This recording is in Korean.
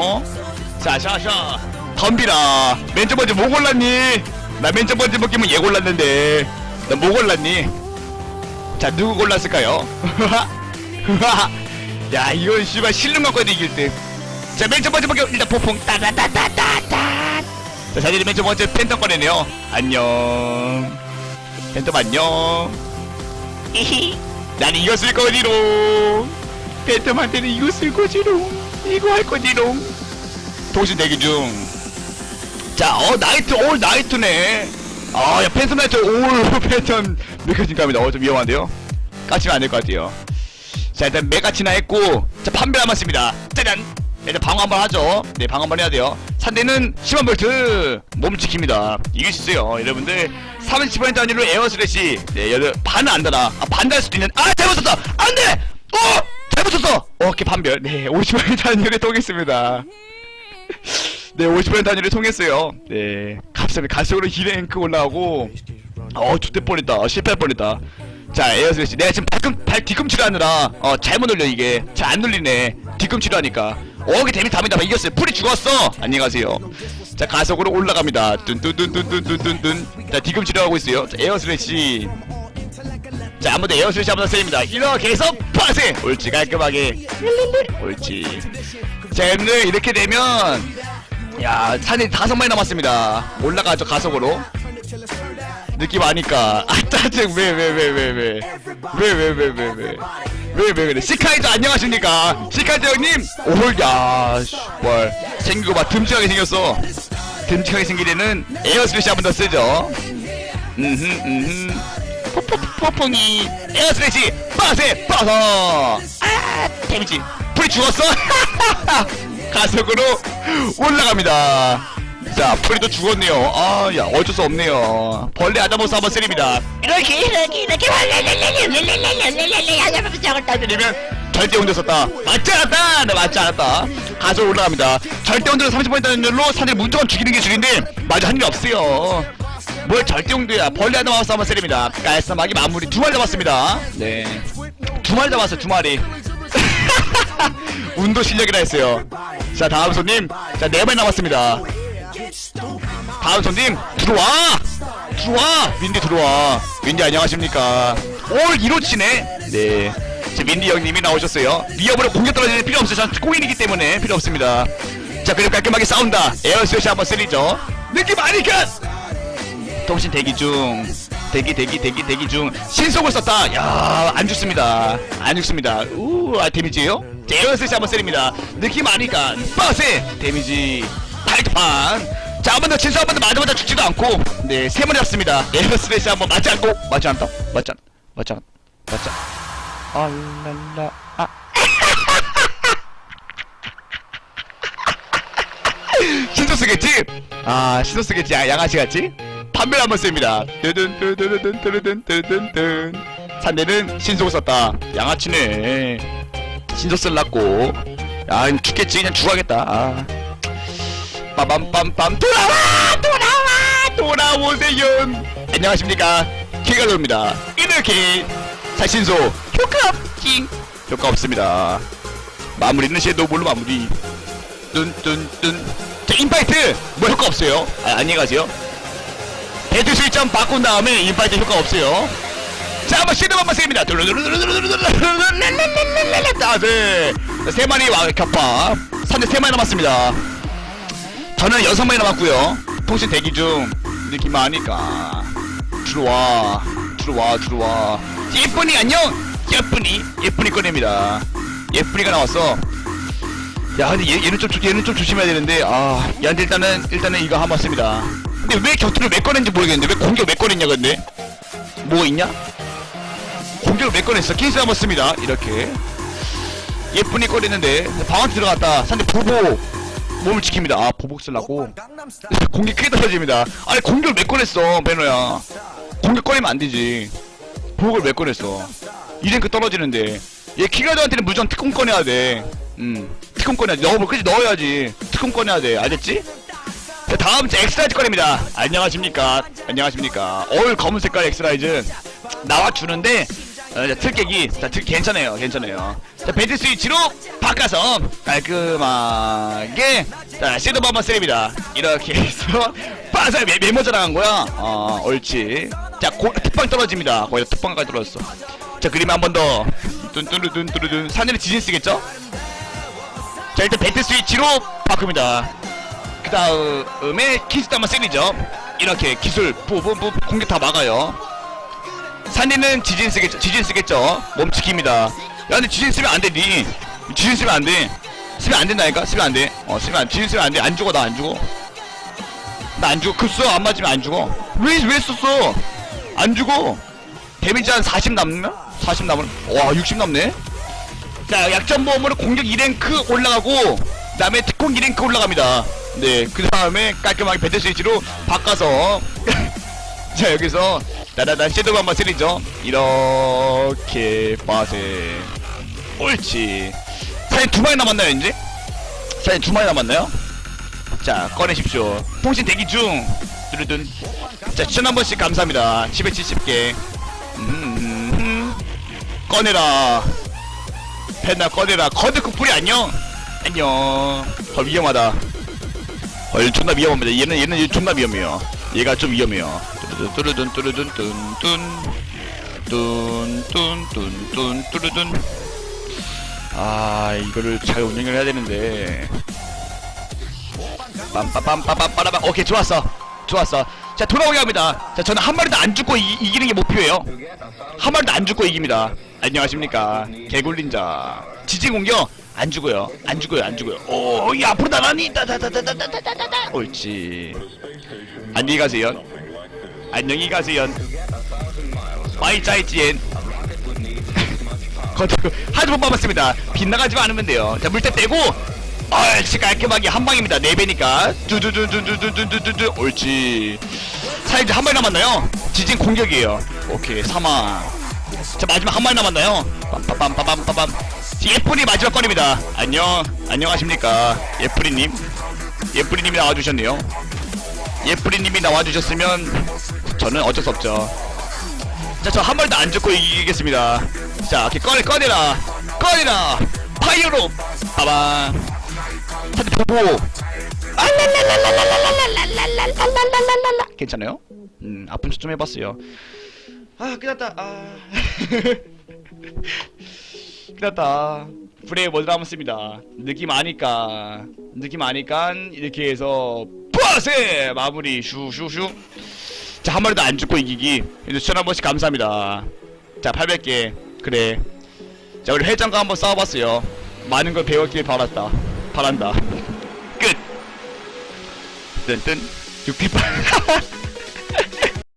어? 샤샤샤 덤비라. 맨첫 번째 뭐 골랐니? 나맨첫 번째 먹기면 얘 골랐는데. 너뭐 골랐니? 자 누구 골랐을까요? 야 이건 씨발 실눈 갖고 해도 이길 듯자맨 첫 번째 먹기 일단 폭풍. 따다다다다다 자 자들이 맨첫 번째 팬텀 꺼내네요. 안녕. 팬텀 안녕. 히히 난 이겼을 거지롱. 팬텀한테는 이겼을 거지롱 이거 할 거지롱 동시 대기 중. 자, 어, 나이트, 올 나이트네. 아, 야, 팬텀 나이트, 올 팬텀 느껴진 갑니다. 어, 좀 위험한데요? 까치면 안 될 것 같아요. 자, 일단 메가치나 했고, 자, 판별 남았습니다. 짜잔! 일단 방어 한번 하죠. 네, 방어 한번 해야 돼요. 상대는 10만 볼트! 몸 지킵니다. 이길 수 있어요. 여러분들, 30% 단위로 에어 스레시. 네, 여러, 반은 안 달아. 아, 반 달 수도 있는, 아, 잘못 썼다! 안 돼! 어! 잘못 썼어! 오케이, 판별. 네, 50% 단위로 통했습니다. 네, 50번 단위를 통했어요. 네, 갑자기 갈수록 힐랭크 올라오고, 어, 죽대 뻔했다. 실패할 뻔했다. 자, 에어스레시. 내가 지금 발꿈, 발 뒤꿈치로 하느라, 어, 잘못 눌려, 이게. 잘 안 눌리네. 뒤꿈치로 하니까. 어, 이게 데미 답니다. 이겼어요. 풀이 죽었어! 안녕히 가세요. 자, 가속으로 올라갑니다. 뚠뚠뚠뚠뚠뚠뚠. 자, 뒤꿈치로 하고 있어요. 자, 에어스레시. 자, 아무도 에어스레시 한번 쓰입니다. 이렇게 해서 파세! 옳지, 깔끔하게. 옳지. 자, 여러분들, 이렇게 되면, 야, 산이 다섯 마리 남았습니다. 올라가죠, 가속으로. 느낌 아니까. 아, 짜증, 왜, 왜, 왜, 왜, 왜. 왜, 왜, 왜, 왜, 왜. 왜, 왜, 그래. 시카이저 안녕하십니까. 시카이저 형님. 오, 야, 씨, 뭘. 생기고 막 듬직하게 생겼어. 듬직하게 생기려는 에어스레시 한번 더 쓰죠. 음흠, 음흠. 포포포퐁이 에어스레시 빠세 빠서. 아 데미지. 풀이 죽었어. 가속으로 올라갑니다. 자 풀이도 죽었네요. 아야 어쩔 수 없네요. 벌레 아다모스 한번 쓰립니다. 이렇게 이렇게 이렇게. 때리면 절대 썼다. 맞지 않았다. 네 맞지 않았다. 가속 올라갑니다. 절대 온도를 30% 단율로 산을 무조건 죽이는 게 줄인데 맞아 한일 없어요 뭘 절대 용도야. 벌레 하나 마우스 한번 세립니다. 깔끔하게 마무리 두 마리 잡았습니다. 네 두 마리 잡았어요 두 마리. 운도 실력이라 했어요. 자 다음 손님. 자 네 마리 남았습니다. 다음 손님 들어와! 들어와! 윈디 들어와. 윈디 안녕하십니까? 올 1호 치네. 네. 자, 윈디 형님이 나오셨어요. 리어브로 공격 떨어지는 필요 없어요. 전 꼬인이기 때문에 필요 없습니다. 자 그리고 깔끔하게 싸운다. 에어스샷 한번 쓰리죠. 느낌 아니까 통신 대기 중. 대기 대기 대기 대기 중. 신속을 썼다. 야안 죽습니다. 안 죽습니다. 우 아 데미지요? 제어스시 한번 때립니다. 느낌 아니까. 빠세! 데미지. 발판. 자 한 번더 진수 한 번 더 맞으마자. 죽지도 않고. 네 세 번이 잡습니다. 에어스레시 한번 맞지 않고. 맞지 않다. 맞지 않 맞지 않 맞지 않. 알랄라. 아. 신소 쓰겠지? 아 신소 쓰겠지. 아 양아치 같지? 판별 한번 씁니다. 뜨든 뜨든 뜨든 뜨든 뜨든 뜨든. 산대는 신속 썼다. 양아치네. 신소 쓸랐고. 야 죽겠지. 그냥 죽어야겠다. 아. 빠밤빰빰. 돌아와! 돌아와! 돌아오세요. 안녕하십니까? 킹갈로입니다. 이렇게 자신소 효과 없징 효과 없습니다. 마무리는 섀도우볼로 마무리? 뚠뚠뚠 자 인파이트! 뭐 효과 없어요? 아, 안녕히 가세요 배트 실점 바꾼 다음에 인파이트 효과 없어요. 자 한번 시도 한번 씁니다. 아 네 세 마리 와 격파 산대 세 마리 남았습니다 저는 여섯 마리 남았고요 통신 대기 중 느낌 아니까 들어와 들어와 들어와 예쁜이 안녕 예쁜이 예쁜이 꺼냅니다 예쁜이가 나왔어 야 근데 얘, 얘는 좀 조- 얘는 좀 조심해야 되는데 아 얘한테 일단은 일단은 이거 한번 씁니다 근데 왜 격투를 왜 꺼낸지 모르겠는데 왜 공격 왜 꺼냈냐 근데? 뭐 있냐? 공격을 왜 꺼냈어? 케이스 한번 씁니다. 이렇게. 예쁜이 꺼냈는데. 방한테 들어갔다. 상대 보복 몸을 지킵니다. 아 보복 쓰려고. 공격 크게 떨어집니다. 아니 공격을 왜 꺼냈어 배너야? 공격 꺼내면 안 되지. 보복을 왜 꺼냈어? 이랭크 떨어지는데. 얘 키가드한테는 무조건 특공 꺼내야 돼. 음, 특공 꺼내야 돼. 넣어, 그지? 넣어야지. 특공 꺼내야 돼. 알겠지? 자, 다음 주 엑스라이즈 꺼냅니다. 안녕하십니까. 안녕하십니까. 어울 검은 색깔 엑스라이즈. 나와주는데, 어, 자, 틀깨기. 자, 틀, 괜찮아요. 괜찮아요. 자, 배드 스위치로 바꿔서 깔끔하게, 자, 섀도우 한번 쓰립니다. 이렇게 해서, 메, 메모 자랑한 거야. 어, 옳지. 자, 고, 특방 떨어집니다. 거기다 특방까지 떨어졌어. 자, 그림 한 번 더. 뚠뚜루둔 뚜루둔. 산에는 지진 쓰겠죠? 자, 일단 배드 스위치로 바꿉니다. 그 다음에 한번 쓰리죠. 이렇게 기술, 뿌뿌뿌 공격 다 막아요. 산에는 지진 쓰겠죠. 지진 쓰겠죠. 몸 지킵니다. 야, 근데 지진 쓰면 안 돼, 니. 지진 쓰면 안 돼. 쓰면 안 된다니까? 쓰면 안 돼. 어, 쓰면 안, 지진 쓰면 안 돼. 안 죽어, 나 안 죽어. 나 안 죽어. 급수 안 맞으면 안 죽어. 왜, 왜 썼어? 안 죽어. 데미지 한 40 남으면? 40 남으면? 와, 60 남네? 자, 약점 보험으로 공격 2랭크 올라가고, 그 다음에 특공 2랭크 올라갑니다. 네, 그 다음에 깔끔하게 배틀 스위치로 바꿔서, 자, 여기서, 나나나 섀도우 한번 쓰리죠. 이렇게, 빠세. 옳지. 사진 두 마리 남았나요, 이제? 사진 두 마리 남았나요? 자, 꺼내십시오. 통신 대기 중. 뚜루둔. 자, 추천 한 번씩 감사합니다. 770개. 음, 음, 꺼내라. 펜나 꺼내라. 커드쿡 뿌리 안녕. 안녕. 어, 위험하다. 어, 얘 존나 위험합니다. 얘는, 얘는 얘 존나 위험해요. 얘가 좀 위험해요. 뚜루둔, 뚜루둔, 뚜루둔, 뚠, 뚠, 뚠, 뚠, 뚠, 뚜루둔. 아, 이거를 잘 운영을 해야 되는데. 빰빰빰빰빰빰빰 오케이 좋았어 좋았어 자 돌아오게 합니다 자 저는 한 마리도 안 죽고 이, 이기는 게 목표예요 한 마리도 안 죽고 이깁니다 안녕하십니까 개굴린자 지진 공격 안 죽어요. 안 죽어요. 안 죽어요. 오 이 앞으로 나가니? 따다다다다다다다다 옳지. 안녕히 가세요. 안녕히 가세요. 빠이 짜이지엔. 거듭 하도 못 봐봤습니다. 빗나가지만 않으면 돼요. 자 물때 떼고. 옳지. 깔끔하게 한 방입니다. 네 배니까. 두두두두두두두두두 옳지. 자 이제 한 마리 남았나요? 지진 공격이에요. 오케이. 사망 자 마지막 한 마리 남았나요? 빰빰빰빰빰빰 예쁜이 마지막 건입니다 안녕 안녕하십니까 예쁜이님 예쁜이님이 나와주셨네요 예쁜이님이 나와주셨으면 저는 어쩔 수 없죠 자, 저한 마리도 안 죽고 이기겠습니다. 자, 이렇게 꺼내, 꺼내라. 꺼내라. 파이어로. 빠밤. 하트 보보. 알랄랄랄랄랄랄랄랄랄랄랄랄랄랄랄랄랄. 괜찮아요? 음, 아픈 척 좀 해봤어요. 아, 끝났다. 아. 끝났다. 프레이 모드 남았습니다. 느낌 아니까. 느낌 아니까 이렇게 해서 빠세 마무리 슈슈슈. 자, 한 마리도 안 죽고 이기기. 이제 추천 한 번씩 감사합니다. 자, 800개. 그래. 자, 우리 회장과 한번 싸워봤어요. 많은 걸 배웠길 바랐다. 바란다. 끝! 뜬뜬. 6피8